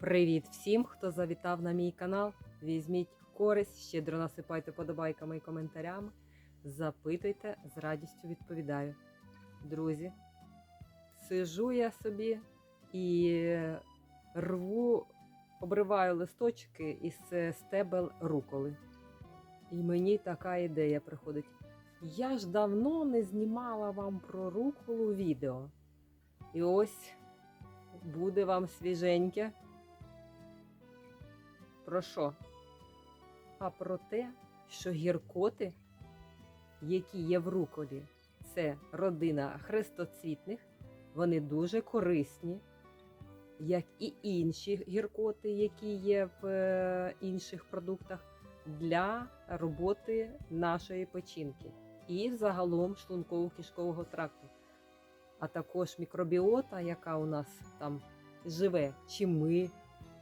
Привіт всім, хто завітав на мій канал. Візьміть користь, щедро насипайте подобайками і коментарями. Запитуйте, з радістю відповідаю. Друзі, сижу я собі і рву, обриваю листочки із стебел руколи. І мені така ідея приходить. Я ж давно не знімала вам про руколу відео. І ось буде вам свіженьке. Про що? А про те, що гіркоти, які є в руколі, це родина хрестоцвітних, вони дуже корисні, як і інші гіркоти, які є в е, інших продуктах, для роботи нашої печінки і загалом шлунково-кишкового тракту. А також мікробіота, яка у нас там живе, чи ми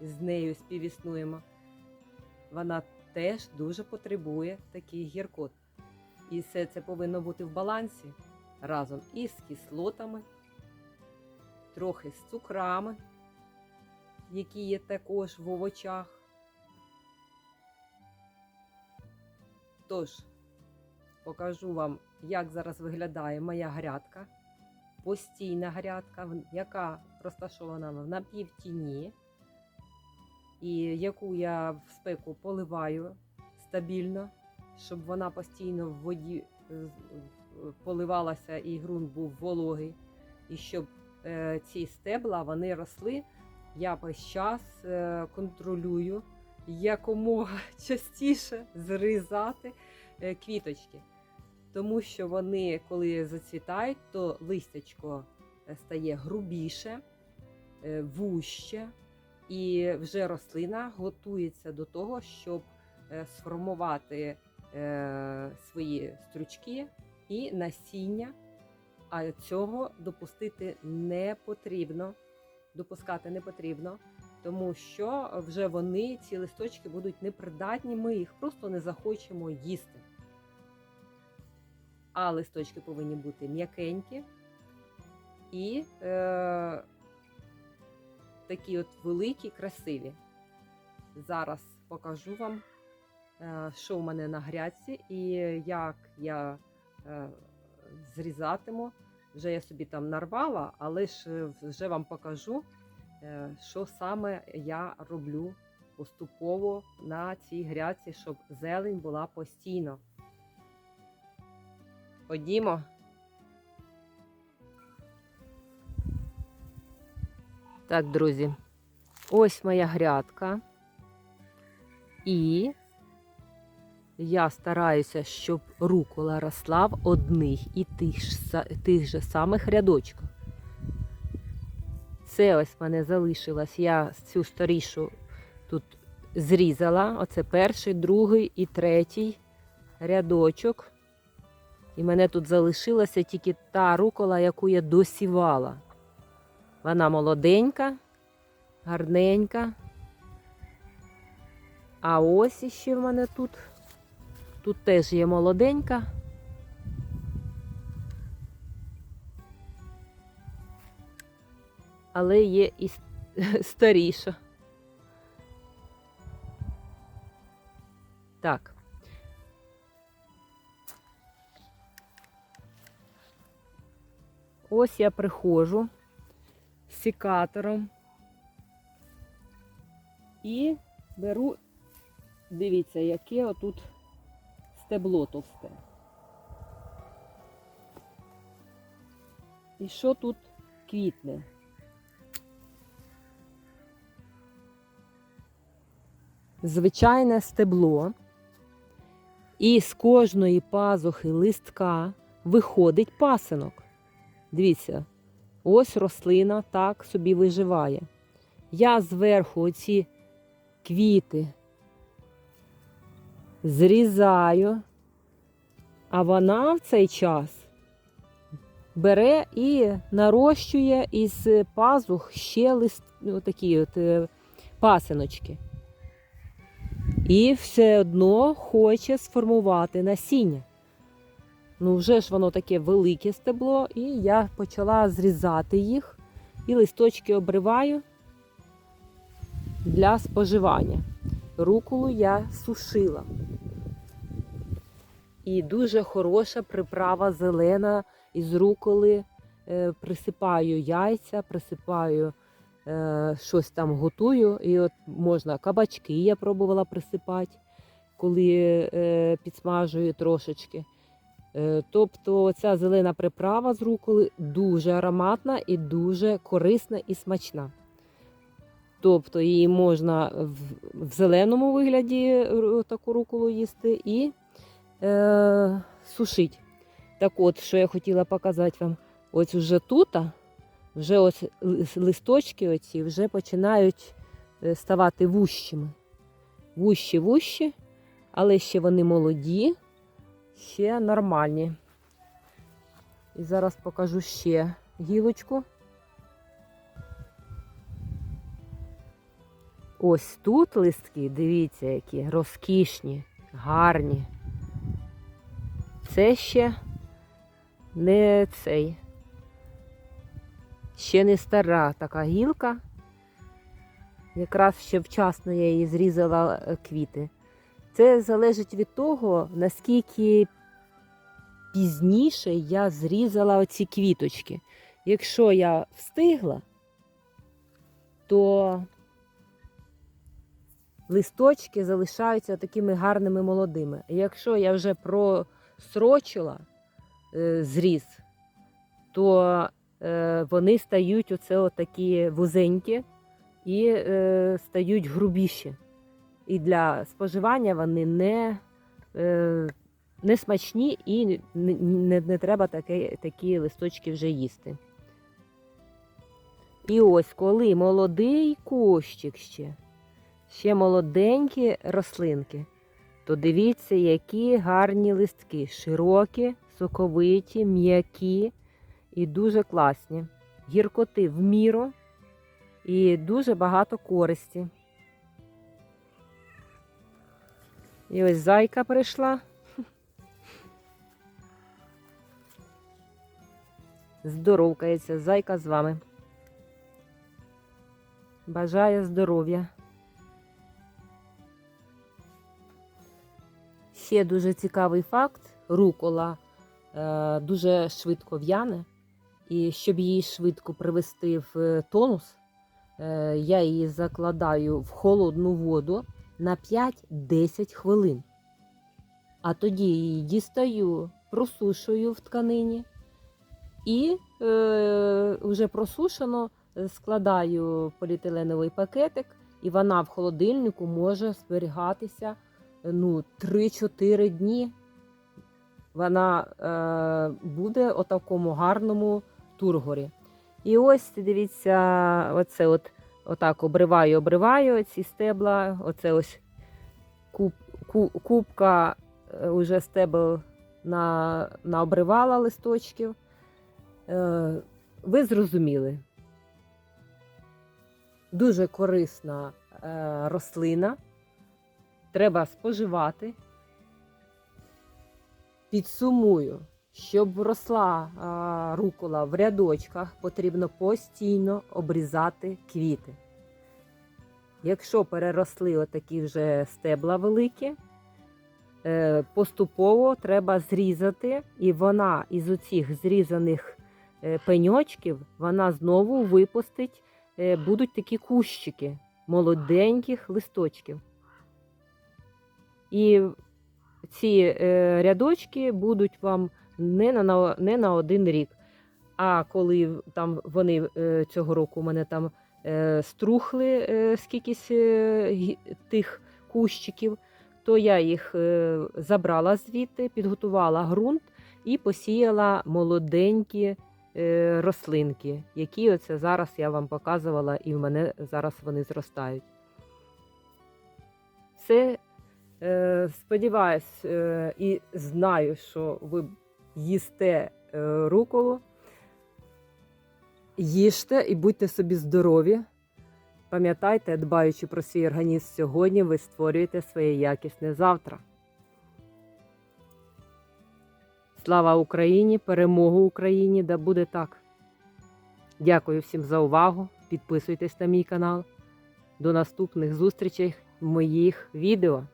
з нею співіснуємо, вона теж дуже потребує таких гіркот. І все це повинно бути в балансі разом із кислотами, трохи з цукрами, які є також в овочах. Тож, покажу вам, як зараз виглядає моя грядка. Постійна грядка, яка розташована в напівтіні, і яку я в спеку поливаю стабільно, щоб вона постійно в воді е, поливалася і ґрунт був вологий, і щоб е, ці стебла вони росли. Я весь час е, контролюю якомога частіше зрізати квіточки. Тому що вони, коли зацвітають, то листячко стає грубіше, вуще, і вже рослина готується до того, щоб е, сформувати е, свої стручки і насіння. А цього допустити не потрібно. Допускати не потрібно, тому що вже вони, ці листочки, будуть непридатні, ми їх просто не захочемо їсти. А листочки повинні бути м'якенькі і е, такі от великі, красиві. Зараз покажу вам, е, що в мене на грядці і як я е, зрізатиму. Вже я собі там нарвала, але ж е, вже вам покажу, що саме я роблю поступово на цій грядці, щоб зелень була постійно. Ходімо. Так, друзі, ось моя грядка. І я стараюся, щоб рукола росла в одних і тих, ж тих же самих рядочках. Це ось в мене залишилось. Я цю старішу тут зрізала. Оце перший, другий і третій рядочок. І мене тут залишилася тільки та рукола, яку я досівала. Вона молоденька, гарненька. А ось іще в мене тут. Тут теж є молоденька. Але є і старіша. Так. Ось я приходжу секатором і беру, дивіться, яке отут стебло товсте. І що тут квітне? Звичайне стебло, і з кожної пазухи листка виходить пасинок. Дивіться, ось рослина так собі виживає. Я зверху оці квіти зрізаю, а вона в цей час бере і нарощує із пазух ще лист, ну, такі от е, пасиночки. І все одно хоче сформувати насіння. Ну, вже ж воно таке велике стебло, і я почала зрізати їх, і листочки обриваю. для споживання. Руколу я сушила. І дуже хороша приправа зелена із руколи. Е, присипаю яйця, присипаю е, щось там готую. І от можна кабачки, я пробувала присипати, коли е, підсмажую трошечки. Е, тобто ця зелена приправа з руколи дуже ароматна і дуже корисна і смачна. Тобто її можна в, зеленому вигляді таку руколу їсти і е, сушити. Так от, що я хотіла показати вам, ось вже тут, вже ось листочки оці вже починають е, ставати вущими. Вущі, вущі, але ще вони молоді, ще нормальні. І зараз покажу ще гілочку. Ось тут листки, дивіться, які розкішні, гарні. Це ще не цей. Ще не стара така гілка. Якраз ще вчасно я її зрізала е, квіти. Це залежить від того, наскільки пізніше я зрізала оці квіточки. Якщо я встигла, то листочки залишаються такими гарними молодими. Якщо я вже просрочила е, зріз, то е, вони стають оце отакі вузенькі і е, стають грубіші. І для споживання вони не, е, не смачні і не, не, не треба таке, такі листочки вже їсти. І ось коли молодий кущик ще, ще молоденькі рослинки, то дивіться, які гарні листки, широкі, соковиті, м'які і дуже класні. Гіркоти в міру і дуже багато користі. І ось зайка прийшла. Здоровкається, зайка з вами. Бажаю здоров'я. Ще дуже цікавий факт: рукола е, дуже швидко в'яне, і щоб її швидко привести в е, тонус, е, я її закладаю в холодну воду на 5-10 хвилин. А тоді її дістаю, просушую в тканині і е, вже просушено складаю поліетиленовий пакетик, і вона в холодильнику може зберігатися ну, 3-4 дні. Вона е, буде у такому гарному тургорі. І ось дивіться, оце от отак обриваю, обриваю ці стебла. Оце ось куб, ку, кубка е, уже стебел на, наобривала листочків. Е, ви зрозуміли. Дуже корисна е, рослина. Треба споживати. Підсумую, щоб росла а, рукола в рядочках, потрібно постійно обрізати квіти. Якщо переросли отакі вже стебла великі, е, поступово треба зрізати, і вона із оцих зрізаних е, пеньочків вона знову випустить, е, будуть такі кущики молоденьких листочків. І ці рядочки будуть вам не на, не на один рік. А коли там вони е, цього року мене там е, струхли е, скількись тих кущиків, то я їх забрала звідти, підготувала ґрунт і посіяла молоденькі рослинки, які оце зараз я вам показувала, і в мене зараз вони зростають. Це Е, Сподіваюсь і знаю, що ви їсте е, руколу. Їжте і будьте собі здорові. Пам'ятайте, дбаючи про свій організм сьогодні, ви створюєте своє якісне завтра. Слава Україні! Перемогу Україні! Да буде так! Дякую всім за увагу. Підписуйтесь на мій канал. До наступних зустрічей в моїх відео.